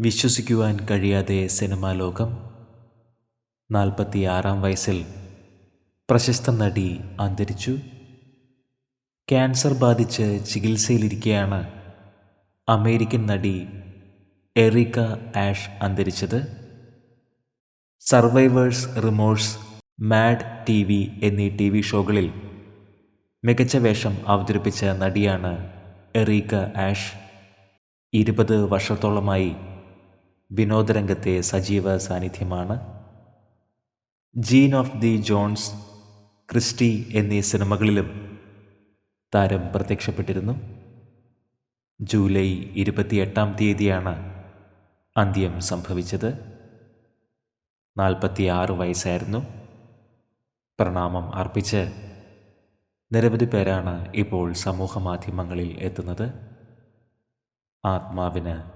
വിശ്വസിക്കുവാൻ കഴിയാതെ സിനിമാ ലോകം. നാൽപ്പത്തിയാറാം വയസ്സിൽ പ്രശസ്ത നടി അന്തരിച്ചു. ക്യാൻസർ ബാധിച്ച് ചികിത്സയിലിരിക്കെയാണ് അമേരിക്കൻ നടി എറിക്ക ആഷ് അന്തരിച്ചത്. Survivor's remorse mad T V എന്നീ ടി വി ഷോകളിൽ മികച്ച വേഷം അവതരിപ്പിച്ച നടിയാണ് എറീക്ക ആഷ്. ഇരുപത് വർഷത്തോളമായി വിനോദരംഗത്തെ സജീവ സാന്നിധ്യമാണ്. Jean of the Jones Christy എന്നീ സിനിമകളിലും താരം പ്രത്യക്ഷപ്പെട്ടിരുന്നു. ജൂലൈ ഇരുപത്തിയെട്ടാം തീയതിയാണ് അന്ത്യം സംഭവിച്ചത്. നാൽപ്പത്തിയാറ് വയസ്സായിരുന്നു. പ്രണാമം അർപ്പിച്ച് നിരവധി പേരാണ് ഇപ്പോൾ സമൂഹ മാധ്യമങ്ങളിൽ എത്തുന്നത്. ആത്മാവിന്